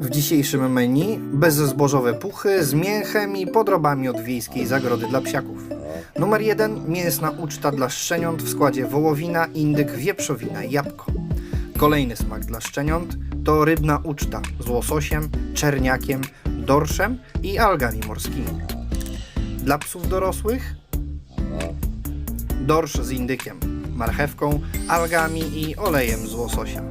W dzisiejszym menu bezzbożowe puchy z mięchem i podrobami od wiejskiej zagrody dla psiaków. Numer jeden mięsna uczta dla szczeniąt w składzie wołowina, indyk, wieprzowina i jabłko. Kolejny smak dla szczeniąt to rybna uczta z łososiem, czerniakiem, dorszem i algami morskimi. Dla psów dorosłych dorsz z indykiem, marchewką, algami i olejem z łososia.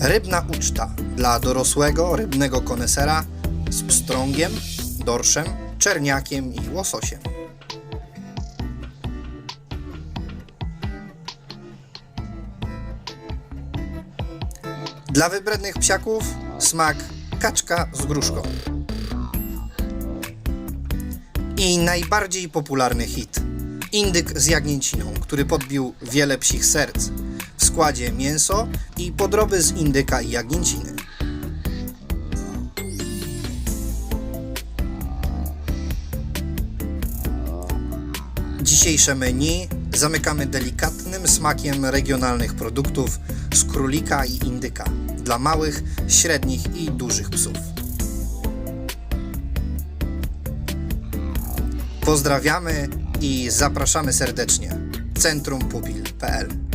Rybna uczta dla dorosłego rybnego konesera z pstrągiem, dorszem, czerniakiem i łososiem. Dla wybrednych psiaków smak kaczka z gruszką. I najbardziej popularny hit indyk z jagnięciną, który podbił wiele psich serc. W składzie mięso i podroby z indyka i jagnięciny. Dzisiejsze menu zamykamy delikatnym smakiem regionalnych produktów z królika i indyka dla małych, średnich i dużych psów. Pozdrawiamy i zapraszamy serdecznie. Centrum Pupil.pl